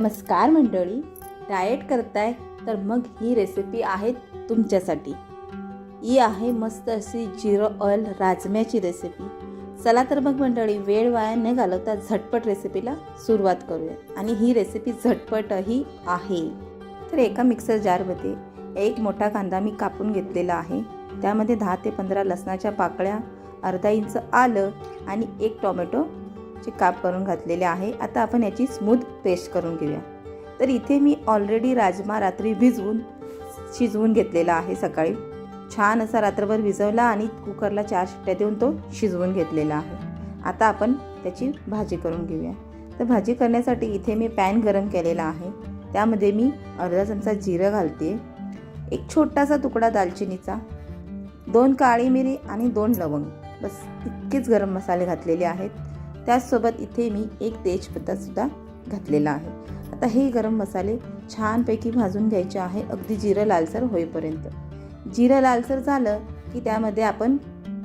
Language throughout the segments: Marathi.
नमस्कार मंडळी. डाएट करताय तर मग ही रेसिपी आहे तुमच्यासाठी. ही आहे मस्त अशी जिरं ऑइल राजम्याची रेसिपी चला तर मग मंडळी वेळ वाया न घालवता झटपट रेसिपीला सुरुवात करूया. आणि ही रेसिपी झटपटही आहे. तर एका मिक्सर जारमध्ये एक मोठा कांदा मी कापून घेतलेला आहे. त्यामध्ये दहा ते पंधरा लसणाच्या पाकळ्या अर्धा इंच आलं आणि एक टोमॅटो चे काप करून घातलेले आहे. आता आपण याची स्मूथ पेस्ट करून घेऊया. तर इथे मी ऑलरेडी राजमा रात्री भिजवून शिजवून घेतलेला आहे सकाळी. छान असा रात्रभर भिजवला आणि कुकरला चार शिट्ट्या देऊन तो शिजवून घेतलेला आहे. आता आपण त्याची भाजी करून घेऊया. तर भाजी करण्यासाठी इथे मी पॅन गरम केलेला आहे. त्यामध्ये मी अर्धा चमचा जिरं घालते एक छोटासा तुकडा दालचिनीचा दोन काळी मिरी आणि दोन लवंग. बस इतकेच गरम मसाले घातलेले आहेत. त्याचसोबत इथे मी एक तेजपत्तासुद्धा घातलेला आहे. आता हे गरम मसाले छानपैकी भाजून घ्यायचे आहे अगदी जिरं लालसर होईपर्यंत. जिरं लालसर झालं की त्यामध्ये आपण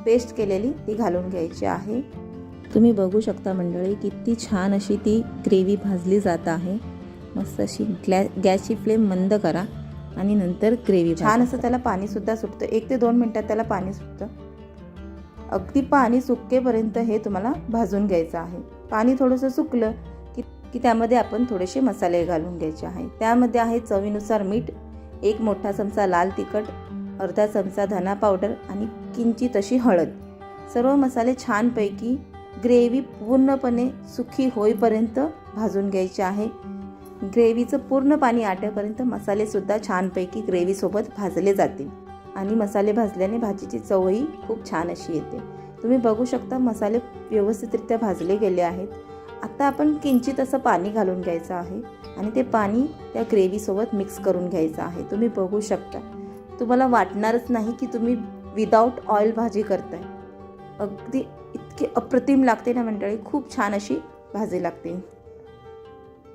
पेस्ट केलेली ती घालून घ्यायची आहे. तुम्ही बघू शकता मंडळी किती छान अशी ती ग्रेव्ही भाजली जात आहे. मस्त अशी ग्लॅ गॅसची फ्लेम मंद करा आणि नंतर ग्रेव्ही छान असं त्याला पाणीसुद्धा सुटतं. एक ते दोन मिनटात त्याला पाणी सुटतं. अगदी पाणी सुकेपर्यंत हे तुम्हाला भाजून घ्यायचं आहे. पाणी थोडंसं सुकलं की की त्यामध्ये आपण थोडेसे मसाले घालून घ्यायचे आहे. त्यामध्ये आहे चवीनुसार मीठ एक मोठा चमचा लाल तिखट अर्धा चमचा धना पावडर आणि किंचित अशी हळद. सर्व मसाले छानपैकी ग्रेव्ही पूर्णपणे सुखी होईपर्यंत भाजून घ्यायचे आहे. ग्रेव्हीचं पूर्ण पाणी आटेपर्यंत मसालेसुद्धा छानपैकी ग्रेव्हीसोबत भाजले जातील. आणि मसाले भाजल्याने भाजीची चवही खूप छान अशी येते. तुम्ही बघू शकता मसाले व्यवस्थितरित्या भाजले गेले आहेत. आता आपण किंचित असं पाणी घालून घ्यायचं आहे आणि ते पाणी त्या ग्रेव्हीसोबत मिक्स करून घ्यायचं आहे. तुम्ही बघू शकता. तुम्हाला वाटणारच नाही की तुम्ही विदाऊट ऑइल भाजी करताय. अगदी इतकी अप्रतिम लागते ना मंडळी. खूप छान अशी भाजी लागते.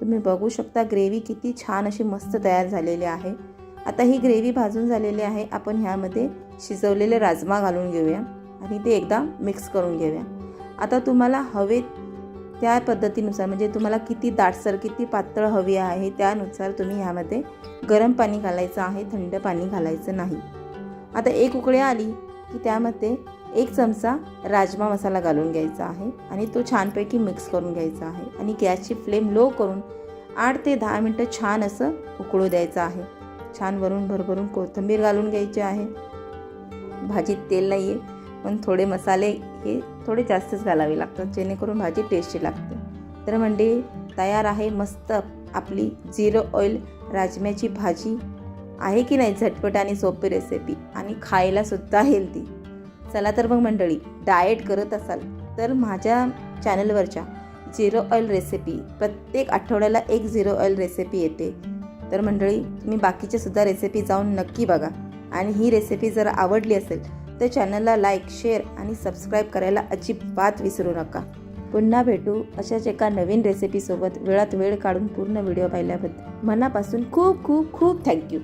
तुम्ही बघू शकता ग्रेव्ही किती छान अशी मस्त तयार झालेली आहे. आता ही ग्रेव्ही भाजून झालेली आहे. आपण ह्यामध्ये शिजवलेले राजमा घालून घेऊया आणि ते एकदा मिक्स करून घेऊया. आता तुम्हाला हवे त्या पद्धतीनुसार म्हणजे तुम्हाला किती दाटसर किती पातळ हवी आहे त्यानुसार तुम्ही ह्यामध्ये गरम पाणी घालायचं आहे थंड पाणी घालायचं नाही. आता एक उकळी आली की त्यामध्ये एक चमचा राजमा मसाला घालून घ्यायचा आहे आणि तो छानपैकी मिक्स करून घ्यायचा आहे आणि गॅसची फ्लेम लो करून आठ ते दहा मिनटं छान असं उकळू द्यायचं आहे. छान वरून भरभरून कोथिंबीर घालून घ्यायची आहे. भाजीत तेल नाही आहे पण थोडे मसाले हे थोडे जास्तच घालावे लागतात जेणेकरून भाजी टेस्टी लागते. तर म्हणजे तयार आहे मस्त आपली झिरो ऑइल राजम्याची भाजी. आहे की नाही झटपट आणि सोपी रेसिपी आणि खायलासुद्धा हेल्दी चला तर मग मंडळी डाएट करत असाल तर माझ्या चॅनलवरच्या झिरो ऑइल रेसिपी प्रत्येक आठवड्याला एक झिरो ऑइल रेसिपी येते. तर मंडळी तुम्ही बाकीच्या सुद्धा रेसिपी जाऊन नक्की बघा. आणि ही रेसिपी जर आवडली असेल तर चॅनलला लाईक शेअर आणि सबस्क्राईब करायला अजिबात विसरू नका. पुन्हा भेटू अशाच एका नवीन रेसिपीसोबत वेळात वेळ काढून पूर्ण व्हिडिओ पाहिल्याबद्दल. मनापासून खूप खूप खूप थँक्यू